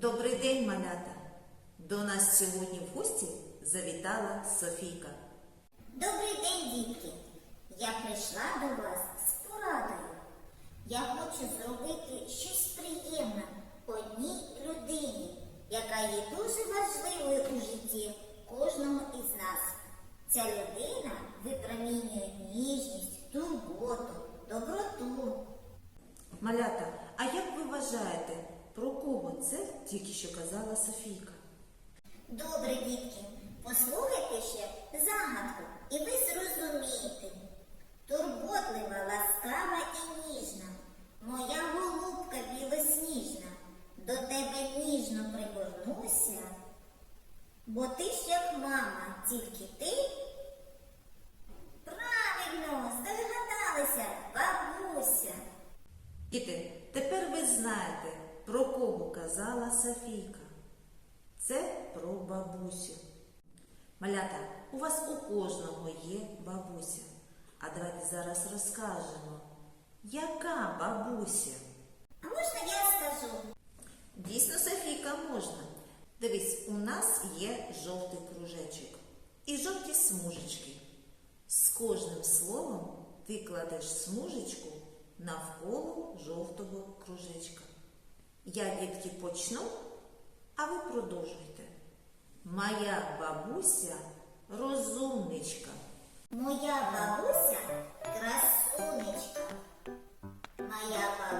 Добрий день, малята! До нас сьогодні в гості завітала Софійка. Добрий день, дітки! Я прийшла до вас з порадою. Я хочу зробити щось приємне одній людині, яка є дуже важливою у житті кожного із нас. Ця людина випромінює ніжність, турботу, доброту. Малята, а як ви вважаєте, про кого це тільки що казала Софійка? Добре, дітки, послухайте ще загадку, і ви зрозумієте. Турботлива, ласкава і ніжна, моя голубка білосніжна, до тебе ніжно пригорнуся, бо ти ж як мама, тільки ти. Правильно, здогадалися, бабуся. Діти, тепер ви знаєте, про кого казала Софійка. Це про бабусю. Малята, у вас у кожного є бабуся. А давайте зараз розкажемо, яка бабуся? А можна я скажу? Дійсно, Софійка, можна. Дивись, у нас є жовтий кружечок і жовті смужечки. З кожним словом ти кладеш смужечку навколо жовтого кружечка. Я, дітки, почну, а ви продовжуйте. Моя бабуся розумничка. Моя бабуся красунечка. Моя бабуся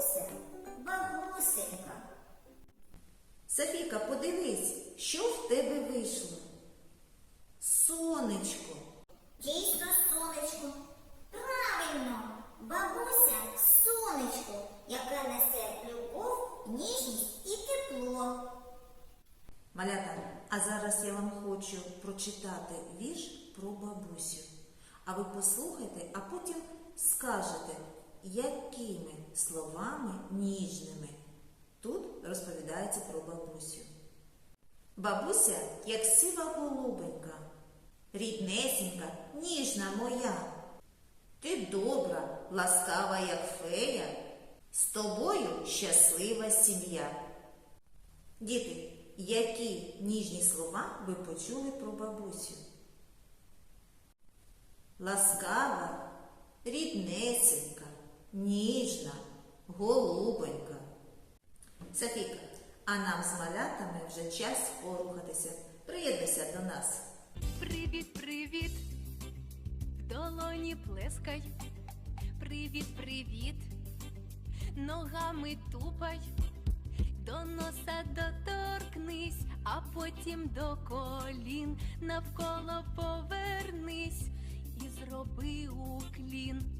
бабуся бабусенька. Софійка, подивись, що в тебе вийшло? Сонечко. Дійсно, сонечко. Правильно, бабуся сонечко, яке несе любов, ніжність і тепло. Малята, а зараз я вам хочу прочитати вірш про бабусю. А ви послухайте, а потім скажете, якими словами ніжними тут розповідається про бабусю. Бабуся, як сива голубенька, ріднесенька, ніжна моя. Ти добра, ласкава, як фея, з тобою щаслива сім'я. Діти, які ніжні слова ви почули про бабусю? Ласкава, ріднесенька, ніжна, голубенька. Софійка, а нам з малятами вже час порухатися. Приєднуйся до нас. Привіт, привіт, в долоні плескай. Привіт, привіт, ногами тупай, до носа доторкнись, а потім до колін навколо повернись і зроби уклін.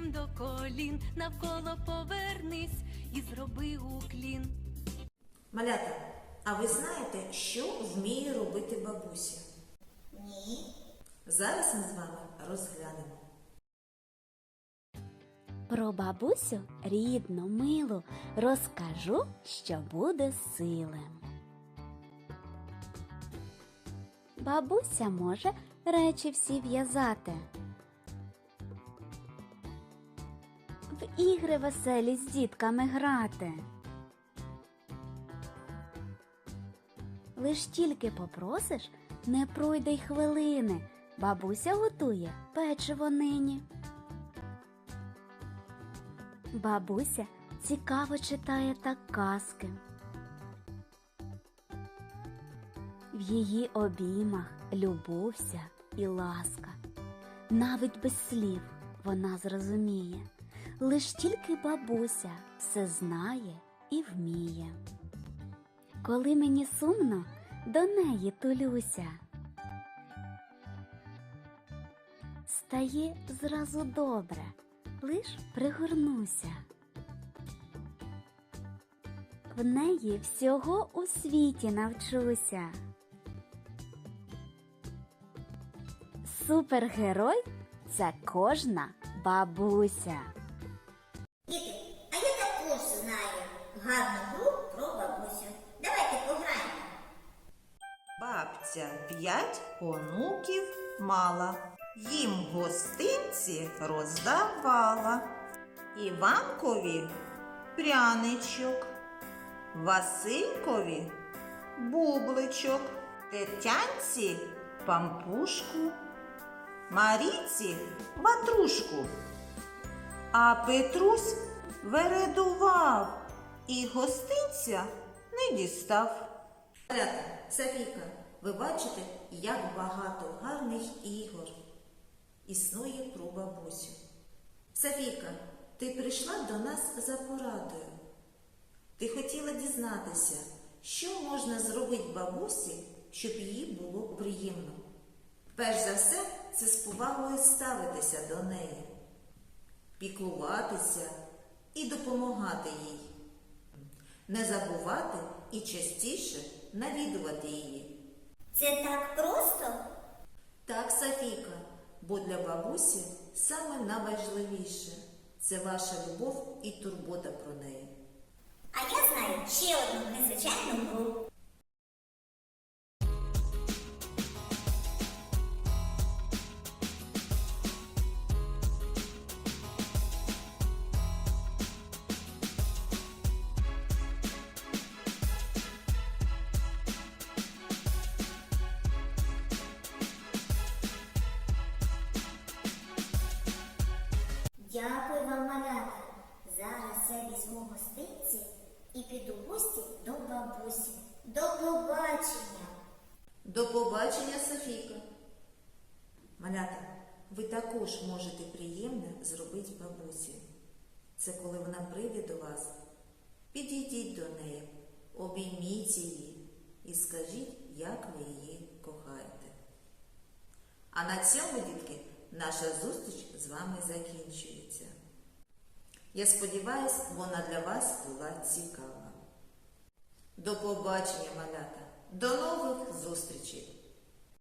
а до колін, навколо повернись і зроби уклін. Малята, а ви знаєте, що вміє робити бабуся? Ні. Зараз ми з вами розглянемо. Про бабусю рідну, милу розкажу, що буде сили. Бабуся може речі всі в'язати. В ігри веселі з дітками грати. Лиш тільки попросиш, не пройде й хвилини. Бабуся готує печиво нині. Бабуся цікаво читає так казки. В її обіймах любовся і ласка. Навіть без слів вона зрозуміє, лиш тільки бабуся все знає і вміє. Коли мені сумно, до неї тулюся. Стає зразу добре, лиш пригорнуся. В неї всього у світі навчуся. Супергерой це кожна бабуся. Гарну гру про бабусю. Давайте пограємо. Бабця п'ять онуків мала, їм гостинці роздавала. Іванкові пряничок, Василькові бубличок, Тетянці пампушку, Маріці ватрушку. А Петрусь вередував і гостинця не дістав. Софійка, ви бачите, як багато гарних ігор існує про бабусю. Софійка, ти прийшла до нас за порадою. Ти хотіла дізнатися, що можна зробити бабусі, щоб їй було приємно. Перш за все, це з повагою ставитися до неї, піклуватися і допомагати їй, не забувати і частіше навідувати її. Це так просто? Так, Софійка, бо для бабусі саме найважливіше це ваша любов і турбота про неї. А я знаю ще одну незвичайну гру. Дякую вам, малята. Зараз я візьму гостинці і піду гості до бабусі. До побачення. До побачення, Софійка. Малята, ви також можете приємне зробити бабусі. Це коли вона прийде до вас. Підійдіть до неї, обійміть її і скажіть, як ви її кохаєте. А на цьому, наша зустріч з вами закінчується. Я сподіваюся, вона для вас була цікава. До побачення, малята! До нових зустрічей!